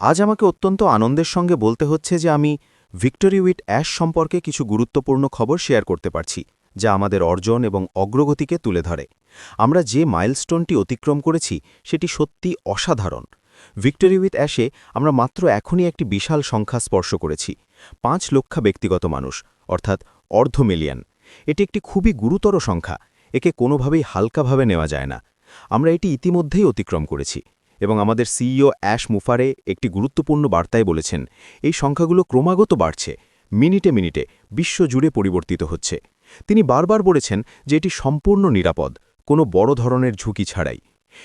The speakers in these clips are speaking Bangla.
আজ আমাকে অত্যন্ত আনন্দের সঙ্গে বলতে হচ্ছে যে আমি ভিক্টোরি উইথ অ্যাশ সম্পর্কে কিছু গুরুত্বপূর্ণ খবর শেয়ার করতে পারছি, যা আমাদের অর্জন এবং অগ্রগতিকে তুলে ধরে। আমরা যে মাইলস্টোনটি অতিক্রম করেছি, সেটি সত্যি অসাধারণ। ভিক্টোরি উইথ অ্যাশে আমরা মাত্র এখনই একটি বিশাল সংখ্যা স্পর্শ করেছি, পাঁচ লক্ষ ব্যক্তিগত মানুষ, অর্থাৎ অর্ধ মিলিয়ন। এটি একটি খুবই গুরুতর সংখ্যা, একে কোনোভাবেই হালকাভাবে নেওয়া যায় না। আমরা এটি ইতিমধ্যেই অতিক্রম করেছি। এবং আমাদের সিইও অ্যাশ মুফারে একটি গুরুত্বপূর্ণ বার্তায় বলেছেন, এই সংখ্যাগুলো ক্রমাগত বাড়ছে, মিনিটে মিনিটে বিশ্বজুড়ে পরিবর্তিত হচ্ছে। তিনি বারবার বলেছেন যে এটি সম্পূর্ণ নিরাপদ, কোনো বড় ধরনের ঝুঁকি ছাড়াই।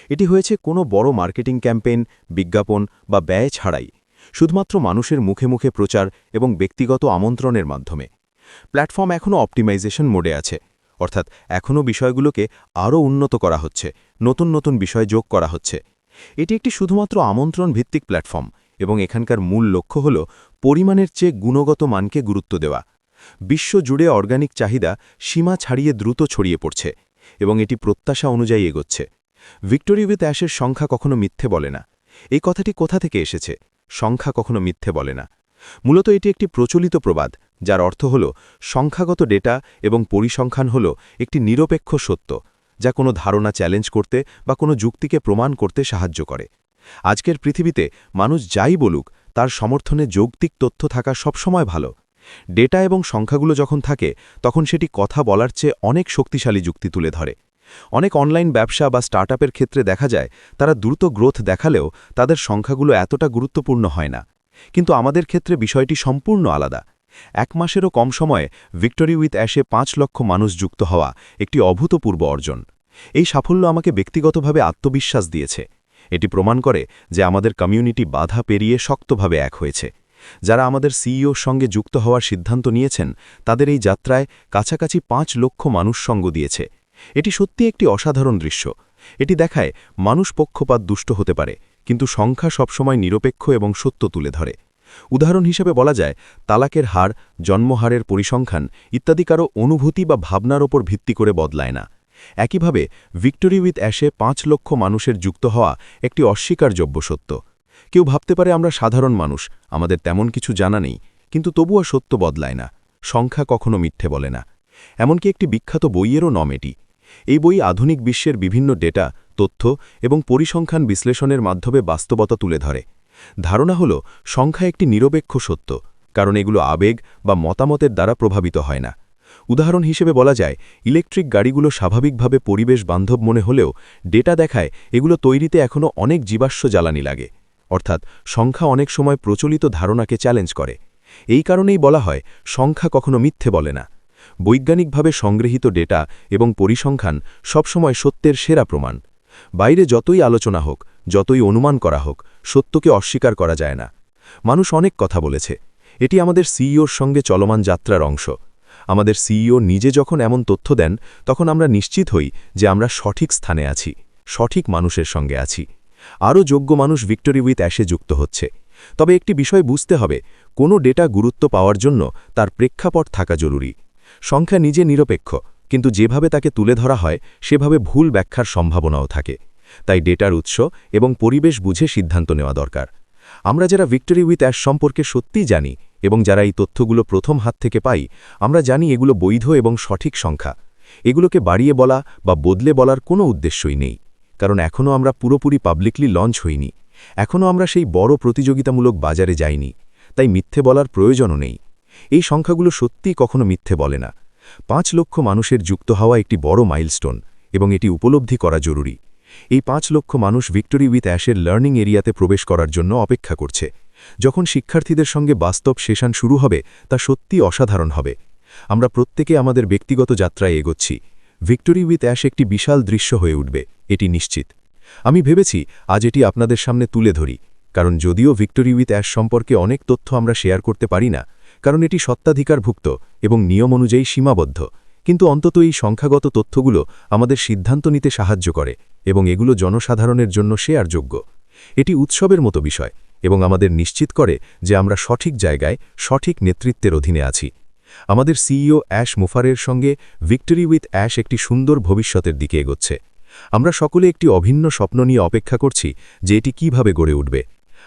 এটি হয়েছে কোনো বড় মার্কেটিং ক্যাম্পেইন, বিজ্ঞাপন বা ব্যয় ছাড়াই, শুধুমাত্র মানুষের মুখে মুখে প্রচার এবং ব্যক্তিগত আমন্ত্রণের মাধ্যমে। প্ল্যাটফর্ম এখনও অপটিমাইজেশন মোডে আছে, অর্থাৎ এখনও বিষয়গুলোকে আরও উন্নত করা হচ্ছে, নতুন নতুন বিষয় যোগ করা হচ্ছে। এটি একটি শুধুমাত্র আমন্ত্রণ ভিত্তিক প্ল্যাটফর্ম এবং এখানকার মূল লক্ষ্য হল পরিমাণের চেয়ে গুণগত মানকে গুরুত্ব দেওয়া। বিশ্বজুড়ে অর্গানিক চাহিদা সীমা ছাড়িয়ে দ্রুত ছড়িয়ে পড়ছে এবং এটি প্রত্যাশা অনুযায়ী এগোচ্ছে। ভিক্টোরি উইথ অ্যাশের সংখ্যা কখনো মিথ্যে বলে না। এই কথাটি কোথা থেকে এসেছে? সংখ্যা কখনো মিথ্যে বলে না। মূলত এটি একটি প্রচলিত প্রবাদ, যার অর্থ হল, সংখ্যাগত ডেটা এবং পরিসংখ্যান হল একটি নিরপেক্ষ সত্য। যা কোনো ধারণা চ্যালেঞ্জ করতে বা কোনো যুক্তিকে প্রমাণ করতে সাহায্য করে। আজকের পৃথিবীতে মানুষ যাই বলুক, তার সমর্থনে যৌক্তিক তথ্য থাকা সবসময় ভালো। ডেটা এবং সংখ্যাগুলো যখন থাকে, তখন সেটি কথা বলার চেয়ে অনেক শক্তিশালী যুক্তি তুলে ধরে। অনেক অনলাইন ব্যবসা বা স্টার্টআপের ক্ষেত্রে দেখা যায়, তারা দ্রুত গ্রোথ দেখালেও তাদের সংখ্যাগুলো এতটা গুরুত্বপূর্ণ হয় না। কিন্তু আমাদের ক্ষেত্রে বিষয়টি সম্পূর্ণ আলাদা। এক মাসেরও কম সময়ে ভিক্টোরি উইথ অ্যাশে পাঁচ লক্ষ মানুষ যুক্ত হওয়া একটি অভূতপূর্ব অর্জন। এই সাফল্য আমাকে ব্যক্তিগতভাবে আত্মবিশ্বাস দিয়েছে। এটি প্রমাণ করে যে আমাদের কমিউনিটি বাধা পেরিয়ে শক্তভাবে এক হয়েছে। যারা আমাদের সিইওর সঙ্গে যুক্ত হওয়ার সিদ্ধান্ত নিয়েছেন, তাদের এই যাত্রায় কাছাকাছি পাঁচ লক্ষ মানুষ সঙ্গ দিয়েছে। এটি সত্যি একটি অসাধারণ দৃশ্য। এটি দেখায় মানুষ পক্ষপাত দুষ্ট হতে পারে, কিন্তু সংখ্যা সবসময় নিরপেক্ষ এবং সত্য তুলে ধরে। উদাহরণ হিসেবে বলা যায়, তালাকের হার, জন্মহারের পরিসংখ্যান ইত্যাদি কারও অনুভূতি বা ভাবনার ওপর ভিত্তি করে বদলায় না। একইভাবে ভিক্টোরি উইথ অ্যাশে পাঁচ লক্ষ মানুষের যুক্ত হওয়া একটি অস্বীকারযোগ্য সত্য। কেউ ভাবতে পারে আমরা সাধারণ মানুষ, আমাদের তেমন কিছু জানা নেই, কিন্তু তবুও সত্য বদলায় না, সংখ্যা কখনো মিথ্যে বলে না। এমনকি একটি বিখ্যাত বইয়েরও নম এটি। এই বই আধুনিক বিশ্বের বিভিন্ন ডেটা, তথ্য এবং পরিসংখ্যান বিশ্লেষণের মাধ্যমে বাস্তবতা তুলে ধরে। ধারণা হল, সংখ্যা একটি নিরপেক্ষ সত্য, কারণ এগুলো আবেগ বা মতামতের দ্বারা প্রভাবিত হয় না। উদাহরণ হিসেবে বলা যায়, ইলেকট্রিক গাড়িগুলো স্বাভাবিকভাবে পরিবেশ বান্ধব মনে হলেও ডেটা দেখায় এগুলো তৈরিতে এখনও অনেক জীবাশ্ম জ্বালানি লাগে। অর্থাৎ সংখ্যা অনেক সময় প্রচলিত ধারণাকে চ্যালেঞ্জ করে। এই কারণেই বলা হয়, সংখ্যা কখনো মিথ্যে বলে না। বৈজ্ঞানিকভাবে সংগৃহীত ডেটা এবং পরিসংখ্যান সবসময় সত্যের সেরা প্রমাণ। বাইরে যতই আলোচনা হোক, যতই অনুমান করা হোক, সত্যকে অস্বীকার করা যায় না। মানুষ অনেক কথা বলেছে। এটি আমাদের সিইওর সঙ্গে চলমান যাত্রার অংশ। আমাদের সিইও নিজে যখন এমন তথ্য দেন, তখন আমরা নিশ্চিত হই যে আমরা সঠিক স্থানে আছি, সঠিক মানুষের সঙ্গে আছি। আরও যোগ্য মানুষ ভিক্টোরি উইথ অ্যাশে যুক্ত হচ্ছে। তবে একটি বিষয় বুঝতে হবে, কোনো ডেটা গুরুত্ব পাওয়ার জন্য তার প্রেক্ষাপট থাকা জরুরি। সংখ্যা নিজে নিরপেক্ষ, কিন্তু যেভাবে তাকে তুলে ধরা হয়, সেভাবে ভুল ব্যাখ্যার সম্ভাবনাও থাকে। তাই ডেটার উৎস এবং পরিবেশ বুঝে সিদ্ধান্ত নেওয়া দরকার। আমরা যারা ভিক্টোরি উইথ অ্যাশ সম্পর্কে সত্যিই জানি এবং যারা এই তথ্যগুলো প্রথম হাত থেকে পাই, আমরা জানি এগুলো বৈধ এবং সঠিক সংখ্যা। এগুলোকে বাড়িয়ে বলা বা বদলে বলার কোনো উদ্দেশ্যই নেই, কারণ এখনও আমরা পুরোপুরি পাবলিকলি লঞ্চ হইনি। এখনও আমরা সেই বড় প্রতিযোগিতামূলক বাজারে যাইনি, তাই মিথ্যে বলার প্রয়োজনও নেই। এই সংখ্যাগুলো সত্যিই কখনো মিথ্যে বলে না। পাঁচ লক্ষ মানুষের যুক্ত হওয়া একটি বড় মাইলস্টোন এবং এটি উপলব্ধি করা জরুরি। এই পাঁচ লক্ষ মানুষ ভিক্টোরি উইথ অ্যাশের লার্নিং এরিয়াতে প্রবেশ করার জন্য অপেক্ষা করছে। যখন শিক্ষার্থীদের সঙ্গে বাস্তব সেশন শুরু হবে, তা সত্যি অসাধারণ হবে। আমরা প্রত্যেকে আমাদের ব্যক্তিগত যাত্রায় এগোচ্ছি। ভিক্টোরি উইথ অ্যাশ একটি বিশাল দৃশ্য হয়ে উঠবে, এটি নিশ্চিত। আমি ভেবেছি, আজ এটি আপনাদের সামনে তুলে ধরি, কারণ যদিও ভিক্টোরি উইথ অ্যাশ সম্পর্কে অনেক তথ্য আমরা শেয়ার করতে পারি না, কারণ এটি সত্ত্বাধিকারভুক্ত এবং নিয়ম অনুযায়ী সীমাবদ্ধ, কিন্তু অন্তত এই সংখ্যাগত তথ্যগুলো আমাদের সিদ্ধান্ত নিতে সাহায্য করে এবং এগুলো জনসাধারণের জন্য শেয়ারযোগ্য। এটি উৎসবের মতো বিষয় এবং আমাদের নিশ্চিত করে যে আমরা সঠিক জায়গায় সঠিক নেতৃত্বের অধীনে আছি। আমাদের সিইও অ্যাশ মুফারের সঙ্গে ভিক্টরি উইথ অ্যাশ একটি সুন্দর ভবিষ্যতের দিকে এগোচ্ছে। আমরা সকলে একটি অভিন্ন স্বপ্ন নিয়ে অপেক্ষা করছি যে এটি কীভাবে গড়ে উঠবে।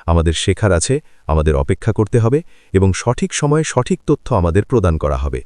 আমাদের শেখার আছে, আমাদের অপেক্ষা করতে হবে এবং সঠিক সময়ে সঠিক তথ্য আমাদের প্রদান করা হবে।